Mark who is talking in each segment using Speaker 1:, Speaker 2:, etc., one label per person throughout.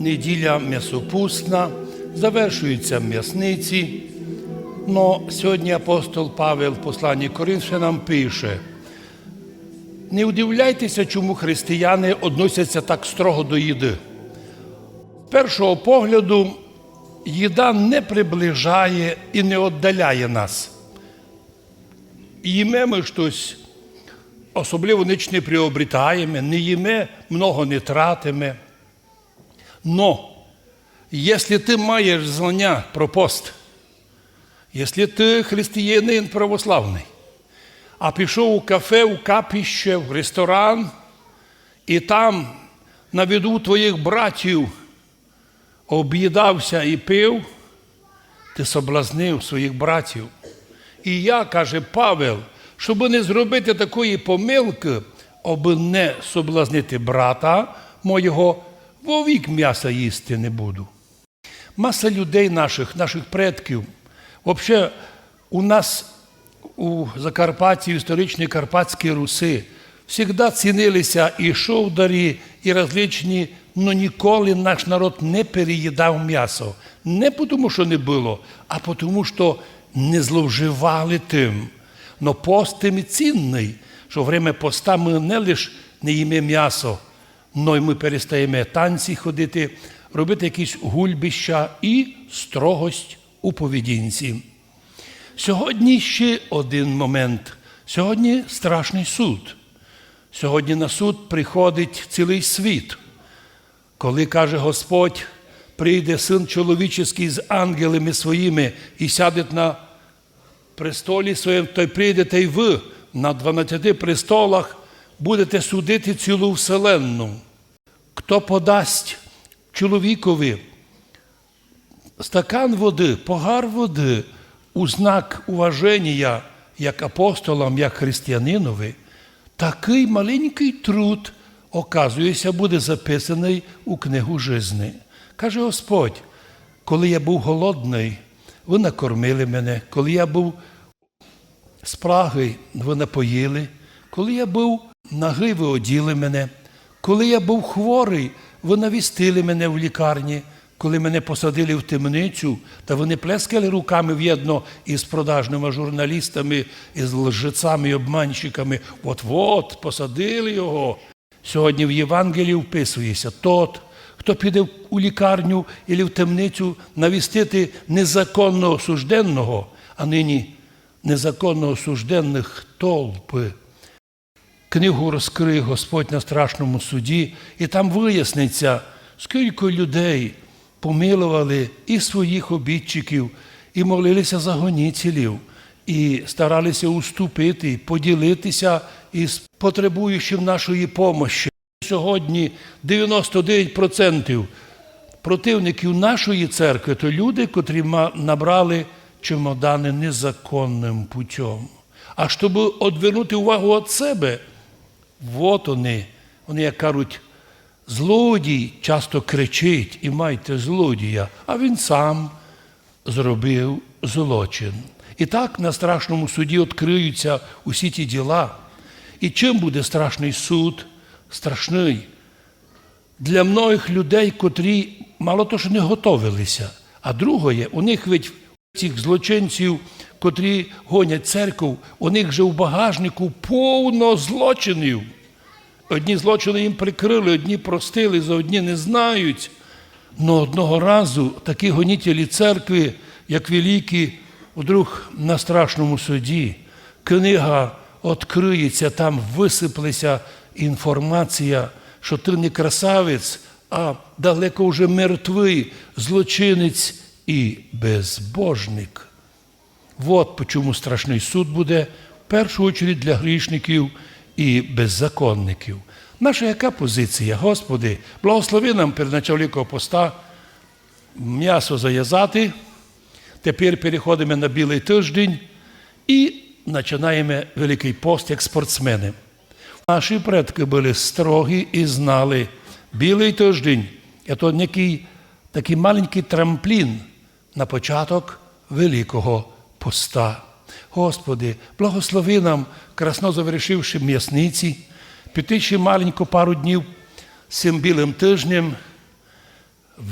Speaker 1: Неділя м'ясопусна, завершуються м'ясниці. Но сьогодні апостол Павел в посланні Коринфянам пише: не удивляйтеся, чому християни односяться так строго до їди. З першого погляду, їда не приближає і не віддаляє нас. Їме ми щось, особливо ніч не приобретаємо, не їме, много не тратимо. Но если ты маєш знання про пост, якщо ти християнин православний, а пішов у кафе, у капіще, в ресторан, і там на виду твоїх братів об'їдався і пив, ти соблазнив своїх братів. І я, каже Павел, щоб не зробити такої помилки, аби не соблазнити брата мого, вовік м'яса їсти не буду. Маса людей наших, наших предків, взагалі у нас у Закарпатті, в історичній Карпатській Руси, завжди цінилися і шовдарі, і различні, але ніколи наш народ не переїдав м'ясо. Не тому, що не було, а тому, що не зловживали тим. Но пост тим і цінний, що время поста ми не лише не їмо м'ясо, но й ми перестаємо танці ходити, робити якісь гульбища і строгость у поведінці. Сьогодні ще один момент. Сьогодні страшний суд. Сьогодні на суд приходить цілий світ. Коли каже Господь, прийде син чоловічий з ангелами своїми і сяде на престолі своєму, то й прийдете й ви на 12 престолах, будете судити цілу вселенну. Хто подасть чоловікові стакан води, погар води у знак уваження як апостолам, як християнинові, такий маленький труд, оказується, буде записаний у книгу жизни. Каже Господь, коли я був голодний, ви накормили мене, коли я був спраги, ви напоїли, коли я був нагий, ви оділи мене, коли я був хворий, ви навістили мене в лікарні, коли мене посадили в темницю, та ви не плескали руками в'єдно із продажними журналістами, із лжецами і обманщиками. От-от, посадили його. Сьогодні в Євангелії вписується тот, хто піде у лікарню і в темницю навістити незаконно осужденного, а нині незаконно осужденних толпи. Книгу розкриє Господь на страшному суді, і там виясниться, скільки людей помилували і своїх обідчиків, і молилися за гонітелів, і старалися уступити, поділитися із потребуючим нашої помощі. Сьогодні 99% противників нашої церкви то люди, котрі набрали чемодани незаконним путем. А щоб одвернути увагу від себе, от вони, вони, як кажуть, злодій часто кричить і майте злодія, а він сам зробив злочин. І так на страшному суді відкриються усі ті діла. І чим буде страшний суд? Страшний для многих людей, котрі мало того, що не готовилися, а другое, у них ведь цих злочинців, котрі гонять церкву, у них же в багажнику повно злочинів. Одні злочини їм прикрили, одні простили, за одні не знають. Но одного разу такі гонітелі церкви, як великі, вдруг на страшному суді, книга відкриється, там висиплеться інформація, що ти не красавець, а далеко вже мертвий злочинець і безбожник. От чому страшний суд буде в першу чергу для грішників і беззаконників. Наша яка позиція? Господи, благослови нам перед началом Великого поста м'ясо зав'язати. Тепер переходимо на білий тиждень і починаємо Великий пост як спортсмени. Наші предки були строгі і знали, білий тиждень це такий маленький трамплін на початок Великого поста. Господи, благослови нам, красно завершивши м'ясниці, піти ще маленьку пару днів цим білим тижнем,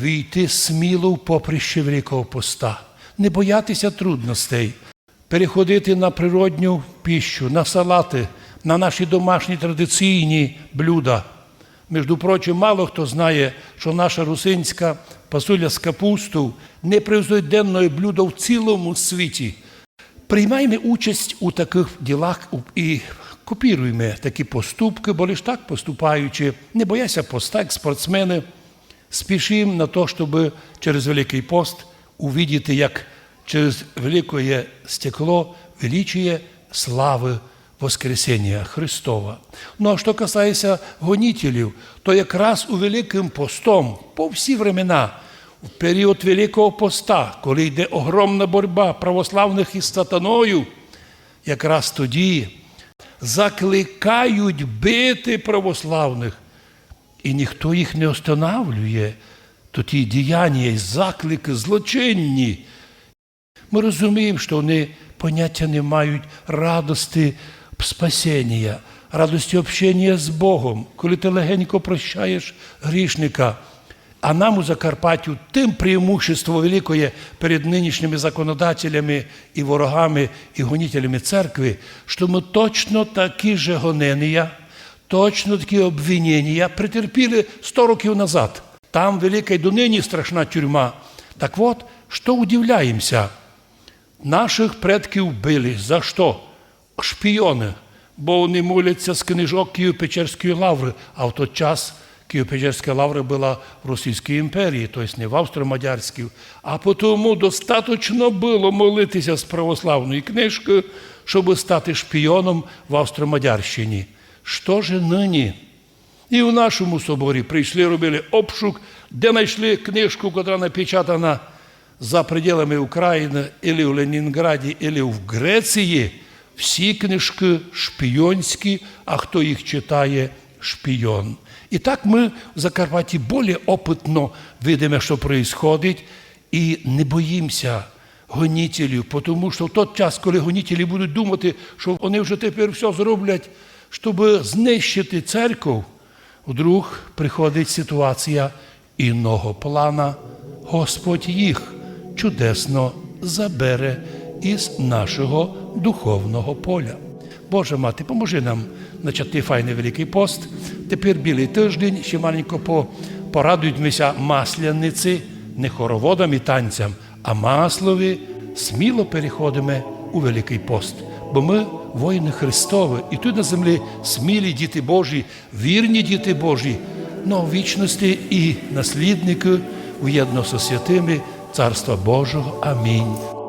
Speaker 1: війти сміло в поприще Великого Поста, не боятися трудностей, переходити на природню піщу, на салати, на наші домашні традиційні блюда. Між прочим, мало хто знає, що наша русинська пасуля з капусту непревзойденне блюдо в цілому світі. Приймаємо участь у таких ділах і копіруємо такі поступки, бо лиш так поступаючи, не бояся поста, як спортсмени, спішимо на те, щоб через Великий пост увидіти, як через велике стекло величие слави Воскресення Христова. Ну а що касається гонителів, то якраз у Великим постом по всі времена, в період Великого поста, коли йде огромна боротьба православних із сатаною, якраз тоді закликають бити православних, і ніхто їх не останавлює, то ті діяння і заклики злочинні. Ми розуміємо, що вони поняття не мають радості спасіння, радості общення з Богом, коли ти легенько прощаєш грішника. А нам у Закарпаттю тим преимущество великое перед нинішніми законодателями і ворогами і гонителями церкви, що ми точно такі же гонення, точно такі обвинення претерпіли 100 років назад. Там велика й донині страшна тюрма. Так от, що удивляємося? Наших предків били. За що? Шпіони. Бо вони моляться з книжок Києво-Печерської лаври, а в той час Києво-Печерська лавра була в Російській імперії, тобто не в Австро-Мадярській. А тому достатньо було молитися з православної книжки, щоб стати шпіоном в Австро-Мадярщині. Що ж нині? І в нашому соборі прийшли, робили обшук, де знайшли книжку, яка напечатана за пределами України, або в Ленінграді, або в Греції. Всі книжки шпіонські, а хто їх читає шпіон. І так ми в Закарпатті більш опитно видимо, що відбувається, і не боїмося гонітелів, тому що в той час, коли гонітелі будуть думати, що вони вже тепер все зроблять, щоб знищити церкву, вдруг приходить ситуація іного плана. Господь їх чудесно забере із нашого духовного поля. Боже мати, поможи нам начати файний Великий пост. Тепер білий тиждень, ще маленько по, порадуйтеся масляниці, не хороводам і танцям, а маслові, сміло переходимо у Великий пост. Бо ми воїни Христові, і тут на землі смілі діти Божі, вірні діти Божі, но в вічності і наслідники уєдно со святими Царства Божого. Амінь.